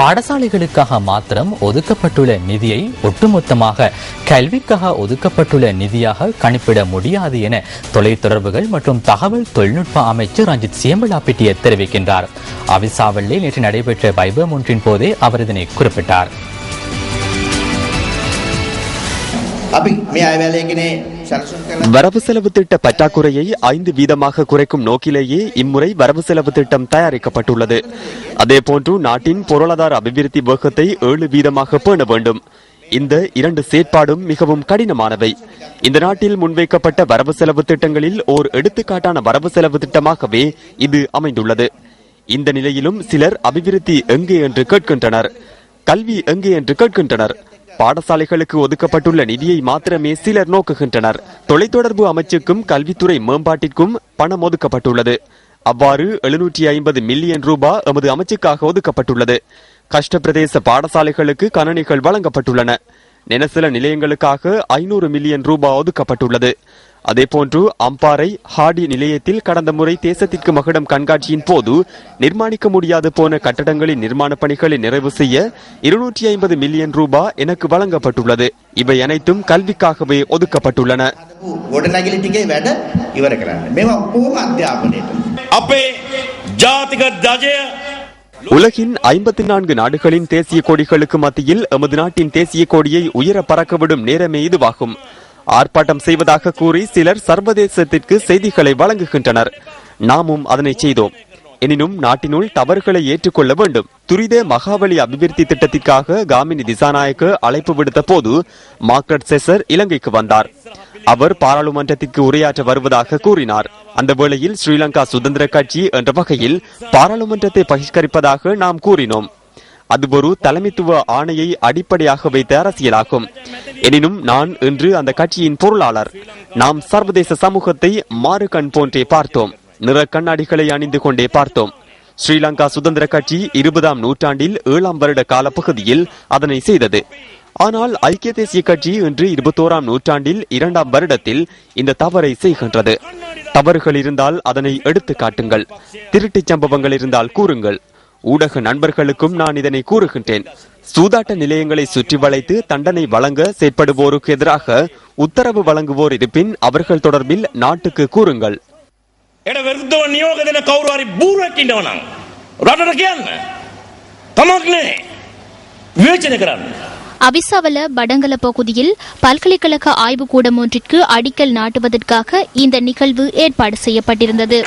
பாடசாலைகளுக்காக மாத்திரம் ஒதுக்கப்பட்டுள்ள நிதியை ஒட்டுமொத்தமாக கல்விக்காக ஒதுக்கப்பட்டுள்ள நிதியாக கணிப்பிட முடியாது என தொலைத்தொடர்புகள் மற்றும் தகவல் தொழில்நுட்ப அமைச்சர் ரஞ்சித் சியம்பலாப்பிட்டிய தெரிவிக்கின்றார் அவிசாவளில் நேற்று நடைபெற்ற வைபவம் ஒன்றின் போதே அவர் இதனை குறிப்பிட்டார் අපි මේ අයවැලේගෙනේ සැලසුම් කළ வரவு செலவு திட்ட பற்றாக்குறையை ஐந்து வீதமாக குறைக்கும் நோக்கிலேயே இம்முறை வரவு செலவு திட்டம் தயாரிக்கப்பட்டுள்ளது. அதேபோன்று நாட்டின் பொருளாதார அபிவிருத்தி வேகத்தை ஏழு வீதமாக பேண வேண்டும். இந்த இரண்டு செயற்பாடும் மிகவும் கடினமானவை. இந்த நாட்டில் முன்வைக்கப்பட்ட வரவு செலவு திட்டங்களில் ஓர் எடுத்துக்காட்டான வரவு செலவு திட்டமாகவே இது அமைந்துள்ளது. இந்த நிலையிலும் சிலர் அபிவிருத்தி எங்கே என்று கேட்கின்றனர். கல்வி எங்கே என்று கேட்கின்றனர். பாடசாலைகளுக்கு ஒதுக்கப்பட்டுள்ள நிதியை மாத்திரமே சிலர் நோக்குகின்றனர். தொலைத்தொடர்பு அமைச்சுக்கும் கல்வித்துறை மேம்பாட்டிற்கும் பணம் ஒதுக்கப்பட்டுள்ளது. அவ்வாறு எழுநூற்றி ஐம்பது மில்லியன் ரூபாய் எமது அமைச்சுக்காக ஒதுக்கப்பட்டுள்ளது. கஷ்ட பிரதேச பாடசாலைகளுக்கு கணனிகள் வழங்கப்பட்டுள்ளன. நெனசில நிலையங்களுக்காக ஐநூறு மில்லியன் ரூபாய் ஒதுக்கப்பட்டுள்ளது அதேபோன்று அம்பாறை ஹாடி நிலையத்தில் கடந்த முறை தேசத்திற்கு மகுடம் கண்காட்சியின் போது நிர்மாணிக்க முடியாது போன கட்டடங்களின் நிர்மாண பணிகளை நிறைவு செய்ய இருநூற்றி ஐம்பது மில்லியன் ரூபாய் எனக்கு வழங்கப்பட்டுள்ளது இவை அனைத்தும் கல்விக்காகவே ஒதுக்கப்பட்டுள்ளன ගොඩනැගිලි ටිකේ වැඩ ඉවර කරන්න. මෙම ඔක්කොම අධ්‍යාපනයට. අපේ ජාතික දජය உலகின் ஐம்பத்தி நான்கு நாடுகளின் தேசிய கொடிகளுக்கு மத்தியில் எமது நாட்டின் தேசிய கொடியை உயர பறக்கவிடும் நேரமே இதுவாகும். ஆர்ப்பாட்டம் செய்வதாக கூறி சிலர் சர்வதேசத்திற்கு செய்திகளை வழங்குகின்றனர். நாமும் அதனை செய்தோம். எனினும் நாட்டினுள் தவறுகளை ஏற்றுக்கொள்ள வேண்டும். துரித மகாவலி அபிவிருத்தி திட்டத்திற்காக காமினி திசாநாயக்க அழைப்பு விடுத்த போது மார்க்கட் செசர் இலங்கைக்கு வந்தார். அவர் பாராளுமன்றத்திற்கு உரையாற்ற வருவதாக கூறினார். அந்த வேளையில் ஸ்ரீலங்கா சுதந்திர கட்சி என்ற வகையில் பாராளுமன்றத்தை பகிஷ்கரிப்பதாக நாம் கூறினோம். அது ஒரு தலைமைத்துவ ஆணையை அடிப்படையாக வைத்த அரசியலாகும். எனினும் நான் இன்று அந்த கட்சியின் பொருளாளர். நாம் சர்வதேச சமூகத்தை மாறு கண் போன்றே பார்த்தோம். நிற கண்ணாடிகளை அணிந்து கொண்டே பார்த்தோம். ஸ்ரீலங்கா சுதந்திர கட்சி இருபதாம் நூற்றாண்டில் ஏழாம் வருட காலப்பகுதியில் அதனை செய்தது. ஆனால் ஐக்கிய தேசிய கட்சி இன்று இருபத்தோராம் நூற்றாண்டில் இரண்டாம் வருடத்தில் இந்த தவறை செய்கின்றது. தவறுகள் இருந்தால் அதனை எடுத்து காட்டுங்கள். திருட்டுச் சம்பவங்கள் இருந்தால் கூறுங்கள். ஊடக நண்பர்களுக்கும் நான் இதனை கூறுகின்றேன். சூதாட்ட நிலையங்களை சுற்றி வளைத்து தண்டனை வழங்க செயற்படுவோருக்கு எதிராக உத்தரவு வழங்குவோர் இருப்பின் அவர்கள் தொடர்பில் நாட்டுக்கு கூறுங்கள். එට විරුද්ධව නියෝග දෙන කවුරු හරි බූරුවෙක් ඉන්නවනම් රටට කියන්න. තමක් නෑ. විවේචනය කරන්න. அவிசாவல படங்கல பகுதியில் பல்கலைக்கழக ஆய்வுக்கூடம் ஒன்றிற்கு அடிக்கல் நாட்டுவதற்காக இந்த நிகழ்வு ஏற்பாடு செய்யப்பட்டிருந்தது